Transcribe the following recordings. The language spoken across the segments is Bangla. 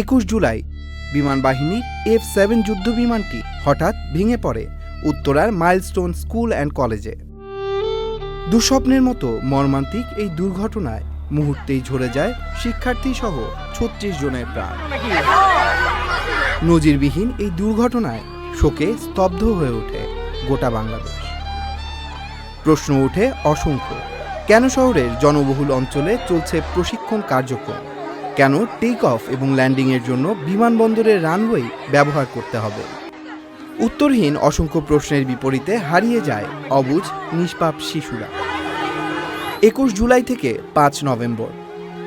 একুশ জুলাই, বিমান বাহিনীর এফ সেভেন যুদ্ধ বিমানটি হঠাৎ ভেঙে পড়ে উত্তরার মাইলস্টোন স্কুল অ্যান্ড কলেজে দুঃস্বপ্নের মতো মর্মান্তিক এই দুর্ঘটনায় মুহূর্তেই ঝরে যায় শিক্ষার্থী সহ ছত্রিশ জনের প্রাণ। নজিরবিহীন এই দুর্ঘটনায় শোকে স্তব্ধ হয়ে ওঠে গোটা বাংলাদেশ। প্রশ্ন ওঠে অসংখ্য। কেন শহরের জনবহুল অঞ্চলে চলছে প্রশিক্ষণ কার্যক্রম? কেন টেক অফ এবং ল্যান্ডিংয়ের জন্য বিমানবন্দরের রানওয়ে ব্যবহার করতে হবে? উত্তরহীন অসংখ্য প্রশ্নের বিপরীতে হারিয়ে যায় অবুঝ, নিষ্পাপ শিশুরা। একুশ জুলাই থেকে পাঁচ নভেম্বর।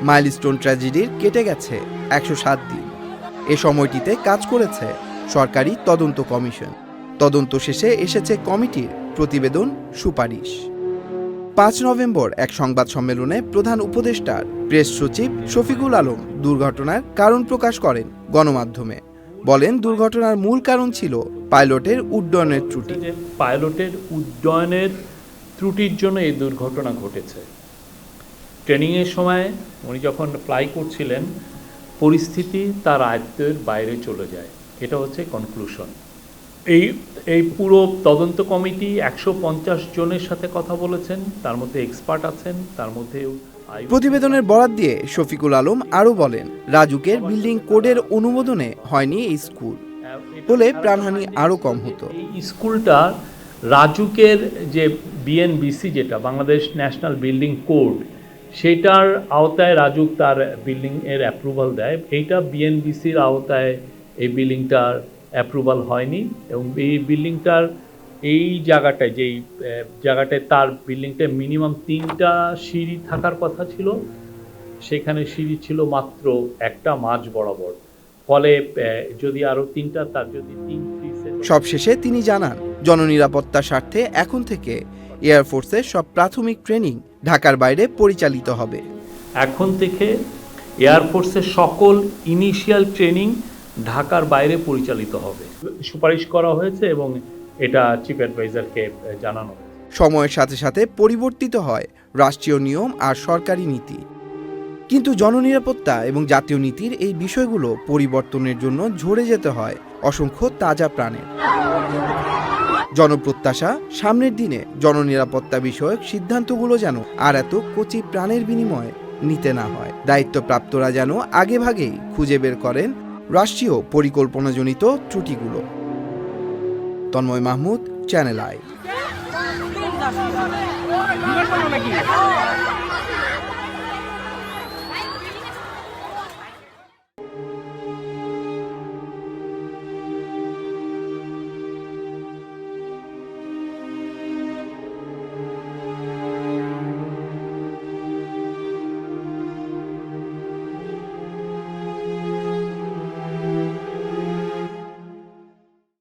মাইলস্টোন ট্র্যাজেডির কেটে গেছে একশো সাত দিন। এ সময়টিতে কাজ করেছে সরকারি তদন্ত কমিশন। তদন্ত শেষে এসেছে কমিটির প্রতিবেদন সুপারিশ। পাঁচ নভেম্বর এক সংবাদ সম্মেলনে প্রধান উপদেষ্টার প্রেস সচিব শফিকুল আলম দুর্ঘটনার কারণ প্রকাশ করেন গণমাধ্যমে। বলেন, দুর্ঘটনার মূল কারণ ছিল পাইলটের উড্ডয়নের ত্রুটি। পাইলটের উড্ডয়নের ত্রুটির জন্য এই দুর্ঘটনা ঘটেছে। ট্রেনিংয়ের সময় উনি যখন ফ্লাই করছিলেন, পরিস্থিতি তার আয়ত্তের বাইরে চলে যায়। এটা হচ্ছে কনক্লুশন এই এই পুরো তদন্ত কমিটি একশো পঞ্চাশ জনের সাথে কথা বলেছেন তার মধ্যে এক্সপার্ট আছেন তার মধ্যে প্রতিবেদনের বরাত দিয়ে শফিকুল আলম আরও বলেন রাজুকের বিল্ডিং কোডের অনুমোদনে হয়নি এই স্কুল। হলে প্রাণহানি আরও কম হতো। এই স্কুলটা রাজুকের যে বিএনবিসি যেটা বাংলাদেশ ন্যাশনাল বিল্ডিং কোড সেটার আওতায় রাজুক তার বিল্ডিং এর অ্যাপ্রুভাল দেয়। এইটা বিএনবিসির আওতায় এই বিল্ডিংটার অ্যাপ্রুভাল হয়নি এবং এই বিল্ডিংটার এই জায়গাটায় যেই জায়গাটায় তার বিল্ডিংটায় মিনিমাম তিনটা সিঁড়ি থাকার কথা ছিল। সেখানে সিঁড়ি ছিল মাত্র একটা মাঝ বরাবর। ফলে যদি আরও তিনটা তার যদি তিন সবশেষে তিনি জানান জননিরাপত্তার স্বার্থে এখন থেকে এয়ারফোর্সের সব প্রাথমিক ট্রেনিং ঢাকার বাইরে পরিচালিত হবে। এখন থেকে এয়ারফোর্সের সকল ইনিশিয়াল ট্রেনিং ঢাকার বাইরে পরিচালিত হবে। সুপারিশ করা হয়েছে এবং এটা চিফ অ্যাডভাইজারকে জানানো সময়ের সাথে সাথে পরিবর্তিত হয় রাষ্ট্রীয় নিয়ম আর সরকারি নীতি। কিন্তু জননিরাপত্তা এবং জাতীয় নীতির এই বিষয়গুলো পরিবর্তনের জন্য ঝরে যেতে হয় অসংখ্য তাজা প্রাণের। জনপ্রত্যাশা, সামনের দিনে জননিরাপত্তা বিষয়ক সিদ্ধান্তগুলো যেন আর এত কচি প্রাণের বিনিময়ে নিতে না হয়। দায়িত্বপ্রাপ্তরা যেন আগেভাগেই খুঁজে বের করেন রাষ্ট্রীয় পরিকল্পনাজনিত ত্রুটিগুলো। Tanmoy Mahmud channel I